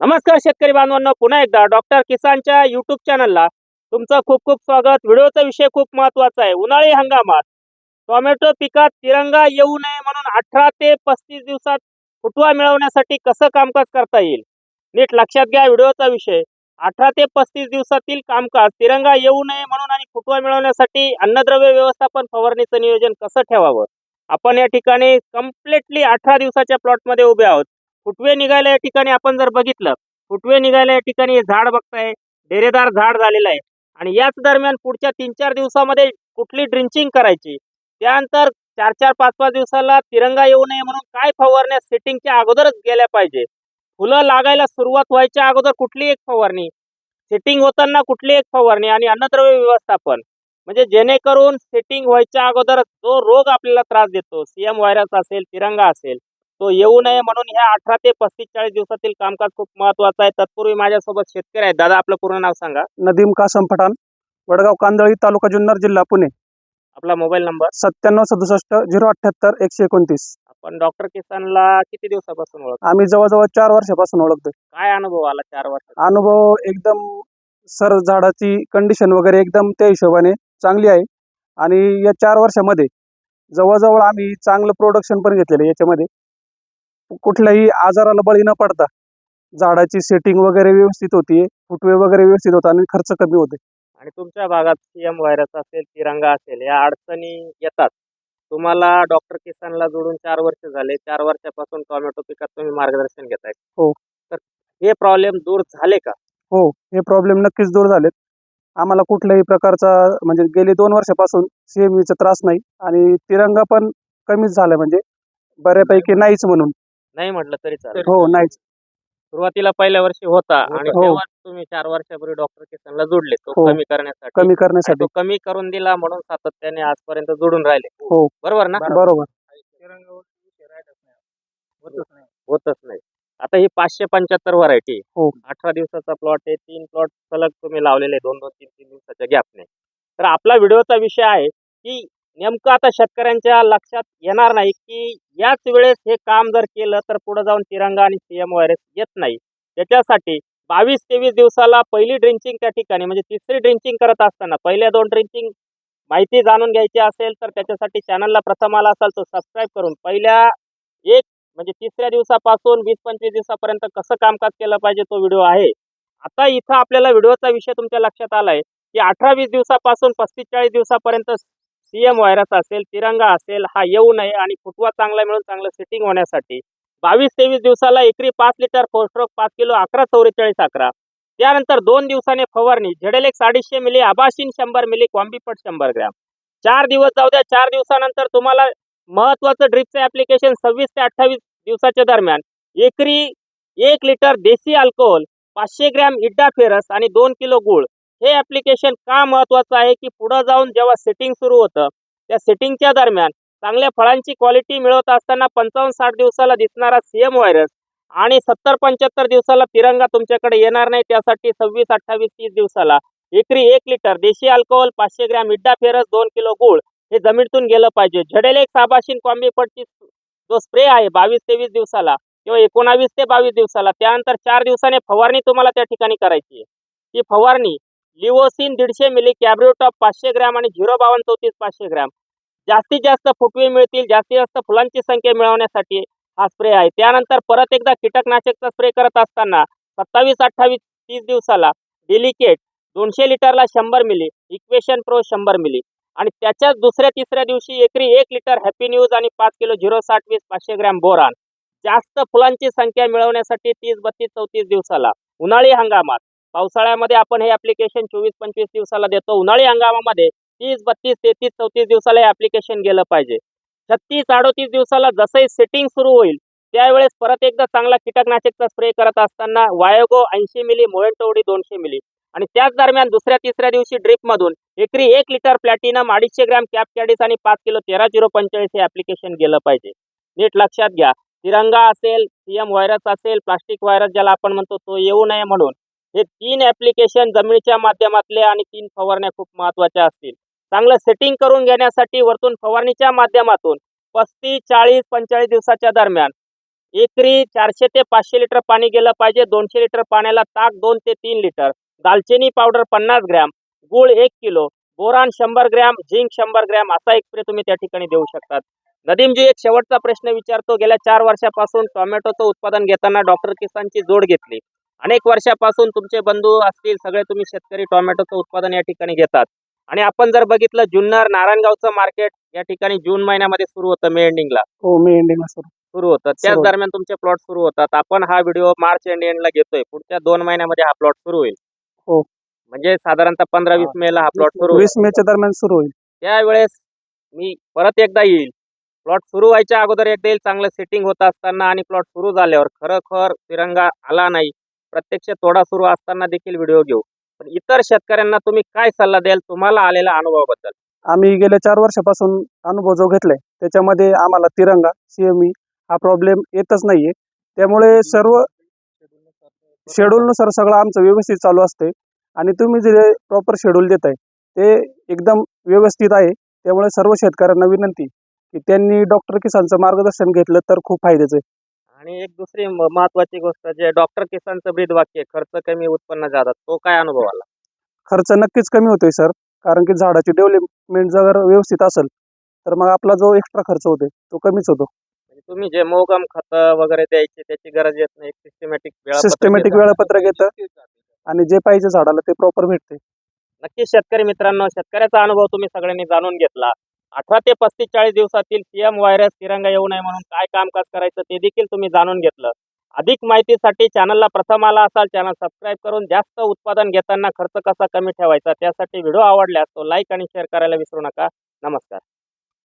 नमस्कार शेतकरी बांधवांनो पुन्हा एकदा डॉक्टर किसानच्या युट्यूब चॅनलला तुमचं खूप खूप स्वागत. व्हिडिओचा विषय खूप महत्त्वाचा आहे. उन्हाळी हंगामात टोमॅटो पिकात तिरंगा येऊ नये म्हणून अठरा ते पस्तीस दिवसात फुटवा मिळवण्यासाठी कसं कामकाज करता येईल? नीट लक्षात घ्या व्हिडिओचा विषय. अठरा ते पस्तीस दिवसातील कामकाज तिरंगा येऊ नये म्हणून आणि फुटवा मिळवण्यासाठी अन्नद्रव्य व्यवस्थापन फवारणीचं नियोजन कसं ठेवावं? आपण या ठिकाणी कम्प्लिटली अठरा दिवसाच्या प्लॉटमध्ये उभे आहोत. फुटवे निघायला या ठिकाणी आपण जर बघितलं फुटवे निघायला या ठिकाणी हे झाड बघताय डेरेदार झाड झालेलं आहे. आणि याच दरम्यान पुढच्या तीन चार दिवसामध्ये कुठली ड्रिंचिंग करायची? त्यानंतर चार चार पाच पाच दिवसाला तिरंगा येऊ नये म्हणून काय फवारण्या सेटिंगच्या अगोदरच गेल्या पाहिजे? फुलं लागायला सुरुवात व्हायच्या अगोदर कुठली एक फवारणी? सेटिंग होताना कुठली एक फवारणी? आणि अन्नद्रव्य व्यवस्थापन. म्हणजे जेणेकरून सेटिंग व्हायच्या अगोदर जो रोग आपल्याला त्रास देतो सीएम व्हायरस असेल तिरंगा असेल तो येऊ नये म्हणून ह्या अठरा ते पस्तीस चाळीस दिवसातील कामकाज खूप महत्वाचं आहे. तत्पूर्वी माझ्यासोबत शेतकरी आहेत. दादा आपलं पूर्ण नाव सांगा. नदीम कासम पठाण वडगाव कांदळी तालुका जुन्नर जिल्हा पुणे. आपला मोबाईल नंबर? सत्त्याण्णव सदुसष्ट झिरो अठ्ठ्याहत्तर एकशे एकोणतीस. आपण डॉक्टर किसानला किती दिवसापासून ओळख आम्ही जवळजवळ चार वर्षापासून ओळखतोय. काय अनुभव आला चार वर्षात? अनुभव एकदम सर झाडाची कंडिशन वगैरे एकदम त्या हिशोबाने चांगली आहे. आणि या चार वर्षामध्ये जवळजवळ आम्ही चांगलं प्रोडक्शन पण घेतलेलं आहे याच्यामध्ये. कुठल्याही आजाराला बळी न पडता झाडाची सेटिंग वगैरे व्यवस्थित होती फुटवे वगैरे व्यवस्थित होता आणि खर्च कमी होते. आणि तुमच्या भागात सीएम व्हायरस असेल तिरंगा असेल या अडचणी येतात. तुम्हाला डॉक्टर किसानला जोडून चार वर्ष झाले चार वर्षापासून टोमॅटो पिकात तुम्ही मार्गदर्शन घेताय. हो. तर हे प्रॉब्लेम दूर झाले का? हो हे प्रॉब्लेम नक्कीच दूर झालेत. आम्हाला कुठल्याही प्रकारचा म्हणजे गेले दोन वर्षापासून सीएमईचा त्रास नाही आणि तिरंगा पण कमीच झाला म्हणजे बऱ्यापैकी नाहीच म्हणून. नाही म्हटलं तरी चालेल. हो नाहीच सुरुवातीला पहिल्या वर्षी होता आणि हो. तेव्हा तुम्ही चार वर्षापूर्वी डॉक्टर किसानला जोडले. तो हो. कमी करण्यासाठी. कमी आणि करण्यासाठी तो कमी करून दिला म्हणून सातत्याने आजपर्यंत जोडून राहिले. हो. बरोबर ना? बरोबर. होतच नाही. आता ही पाचशे पंच्याहत्तर व्हरायटी हो. अठरा दिवसाचा प्लॉट आहे. तीन प्लॉट सलग तुम्ही लावलेले दोन दोन तीन तीन दिवसाच्या गॅपने तर आपला व्हिडिओचा विषय आहे की नेमकं आता शेतकऱ्यांच्या लक्षात येणार नाही की याच वेळेस हे काम जर केलं तर पुढे जाऊन तिरंगा आणि सीएम व्हायरस येत नाही. त्याच्यासाठी बावीस तेवीस दिवसाला पहिली ड्रिंचिंग त्या ठिकाणी म्हणजे तिसरी ड्रिंचिंग करत असताना पहिल्या दोन ड्रिंचिंग माहिती जाणून घ्यायची असेल तर त्याच्यासाठी चॅनलला प्रथम आला असाल तो सबस्क्राईब करून पहिल्या एक म्हणजे तिसऱ्या दिवसापासून वीस पंचवीस दिवसापर्यंत कसं कामकाज केलं पाहिजे तो व्हिडिओ आहे. आता इथं आपल्याला व्हिडिओचा विषय तुमच्या लक्षात आलाय की अठरा वीस दिवसापासून पस्तीस चाळीस दिवसापर्यंत सीएम व्हायरस असेल तिरंगा असेल हा येऊ नये आणि फुटवा चांगला मिळून चांगलं सेटिंग होण्यासाठी. बावीस तेवीस दिवसाला एकरी पाच लिटर फोस्ट्रोक पाच किलो अकरा चौवेचाळीस अकरा. त्यानंतर दोन दिवसाने फवारणी झेडेलेक्स अडीचशे मिली आबाशीन शंभर मिली कॉम्बीपट शंभर ग्रॅम. चार दिवस जाऊ द्या चार दिवसानंतर तुम्हाला महत्वाचं ड्रिपचं ऍप्लिकेशन सव्वीस ते अठ्ठावीस दिवसाच्या दरम्यान. एकरी एक लिटर देसी अल्कोहोल पाचशे ग्रॅम इड्डा फेरस आणि दोन किलो गुळ. हे ऍप्लिकेशन का महत्वाचं आहे की पुढं जाऊन जेव्हा सेटिंग सुरू होतं त्या सेटिंगच्या दरम्यान चांगल्या फळांची क्वालिटी मिळवत असताना पंचावन्न साठ दिवसाला दिसणारा सीएम व्हायरस आणि सत्तर पंच्याहत्तर दिवसाला तिरंगा तुमच्याकडे येणार नाही त्यासाठी सव्वीस अठ्ठावीस तीस दिवसाला. एकरी एक लिटर देशी अल्कोहोल पाचशे ग्रॅम इड्डा फेरस दोन किलो गुळ हे जमिनीतून गेलं पाहिजे. झडेल एक साबाशीन कॉम्बीपटची जो स्प्रे आहे बावीस तेवीस दिवसाला किंवा एकोणावीस ते बावीस दिवसाला त्यानंतर चार दिवसाने फवारणी तुम्हाला त्या ठिकाणी करायची आहे. ती फवारणी लिओसिन दीडशे मिली कॅब्रिओटॉप पाचशे ग्रॅम आणि झिरो बावन्न चौतीस पाचशे ग्रॅम. जास्तीत जास्त फुटवे मिळतील जास्तीत जास्त फुलांची संख्या मिळवण्यासाठी हा स्प्रे आहे. त्यानंतर परत एकदा कीटकनाशकचा स्प्रे करत असताना सत्तावीस अठ्ठावीस तीस दिवसाला डेलिकेट दोनशे लिटरला शंभर मिली इक्वेशन प्रो शंभर मिली. आणि त्याच्याच दुसऱ्या तिसऱ्या दिवशी एकरी एक लिटर हॅपी न्यूज आणि पाच किलो झिरो साठ वीस पाचशे ग्रॅम बोरान. जास्त फुलांची संख्या मिळवण्यासाठी तीस बत्तीस चौतीस दिवसाला उन्हाळी हंगामात पावसाळ्यामध्ये आपण हे ऍप्लिकेशन चोवीस पंचवीस दिवसाला देतो. उन्हाळी हंगामामध्ये तीस बत्तीस तेहतीस चौतीस दिवसाला हे ऍप्लिकेशन गेलं पाहिजे. छत्तीस अडोतीस दिवसाला जसंही सेटिंग सुरू होईल त्यावेळेस परत एकदा चांगला कीटकनाशकचा स्प्रे करत असताना वायोगो ऐंशी मिली मोएंटोडी दोनशे मिली. आणि त्याच दरम्यान दुसऱ्या तिसऱ्या दिवशी ड्रिपमधून एकरी एक लिटर प्लॅटिनम अडीचशे ग्रॅम कॅप कॅडीस आणि पाच किलो तेरा झिरो पंचेचाळीस हे ऍप्लिकेशन गेलं पाहिजे. नीट लक्षात घ्या. तिरंगा असेल सीएम व्हायरस असेल प्लास्टिक व्हायरस ज्याला आपण म्हणतो तो येऊ नये म्हणून. हे तीन ऍप्लिकेशन जमिनीच्या माध्यमातले आणि तीन फवारण्या खूप महत्त्वाच्या असतील. चांगलं सेटिंग करून घेण्यासाठी वरतून फवारणीच्या माध्यमातून पस्तीस चाळीस पंचेचाळीस दिवसाच्या दरम्यान एकरी चारशे ते पाचशे लिटर पाणी गेलं पाहिजे दोनशे लिटर पाण्याला ताक दोन ते तीन लिटर दालचिनी पावडर पन्नास ग्रॅम गुळ एक किलो बोरान शंभर ग्रॅम झिंक शंभर ग्रॅम असा एक स्प्रे तुम्ही त्या ठिकाणी देऊ शकतात. नदीमजी एक शेवटचा प्रश्न विचारतो गेल्या चार वर्षापासून टोमॅटोचं उत्पादन घेताना डॉक्टर किसानची जोड घेतली. अनेक वर्षापासून तुमचे बंधू असतील सगळे तुम्ही शेतकरी टोमॅटोचं उत्पादन या ठिकाणी घेतात. आणि आपण जर बघितलं जुन्नर नारायणगावचं मार्केट या ठिकाणी जून महिन्यामध्ये सुरू होतं मे एंडिंगला हो मी एंडिंगला सर. सुरू होतं. त्याच. दरम्यान तुमचे प्लॉट सुरू होतात. आपण हा व्हिडिओ मार्च एंड एंडला घेतोय. पुढच्या दोन महिन्यामध्ये हा प्लॉट सुरू होईल. हो. म्हणजे साधारणतः पंधरा वीस मे ला हा प्लॉट सुरू होईल. वीस मेच्या दरम्यान सुरू होईल. त्यावेळेस मी परत एकदा येईल. प्लॉट सुरू व्हायच्या अगोदर एकदा येईल. चांगलं सेटिंग होत असताना आणि प्लॉट सुरू झाल्यावर खरोखर तिरंगा आला नाही. प्रत्यक्ष तोडा सुरू असताना देखील व्हिडिओ घेऊ. पण इतर शेतकऱ्यांना तुम्ही काय सल्ला द्याल? तुम्हाला आलेल्या अनुभवाबद्दल. आम्ही गेल्या चार वर्षापासून अनुभव जो घेतलाय त्याच्यामध्ये आम्हाला तिरंगा सीएमई हा प्रॉब्लेम येतच नाहीये. त्यामुळे सर्व शेड्यूलनुसार सगळं आमचं व्यवस्थित चालू असते आणि तुम्ही जे प्रॉपर शेड्यूल देत आहे ते एकदम व्यवस्थित आहे. त्यामुळे सर्व शेतकऱ्यांना विनंती की त्यांनी डॉक्टर किसानचं मार्गदर्शन घेतलं तर खूप फायद्याचं आहे. आणि एक दुसरी म- महत्वाची गोष्ट जे डॉक्टर किसानचं ब्रीद वाक्य आहे, खर्च कमी उत्पन्न जादा तो काय अनुभव आला? खर्च नक्कीच कमी होतोय सर कारण की झाडाची डेव्हलपमेंट जर व्यवस्थित असेल तर मग आपला जो एक्स्ट्रा खर्च होतोय तो कमीच होतो. म्हणजे तुम्ही जे मोगम खत वगैरे द्यायची त्याची गरज येत नाही सिस्टमॅटिक सिस्टमॅटिक वेळापत्रक येतं. आणि जे पाहिजे झाडाला ते प्रॉपर भेटते नक्कीच शेतकरी मित्रांनो शेतकऱ्याचा अनुभव तुम्ही सगळ्यांनी जाणून घेतला. अठरा ते पस्तीस चाळीस दिवसातील सीएम व्हायरस तिरंगा येऊ नये म्हणून काय कामकाज करायचं ते देखील तुम्ही जाणून घेतलं. अधिक माहितीसाठी चॅनलला प्रथम आला असाल चॅनल सबस्क्राईब करून जास्त उत्पादन घेताना खर्च कसा कमी ठेवायचा त्यासाठी व्हिडिओ आवडल्यास तो लाईक आणि शेअर करायला विसरू नका. नमस्कार.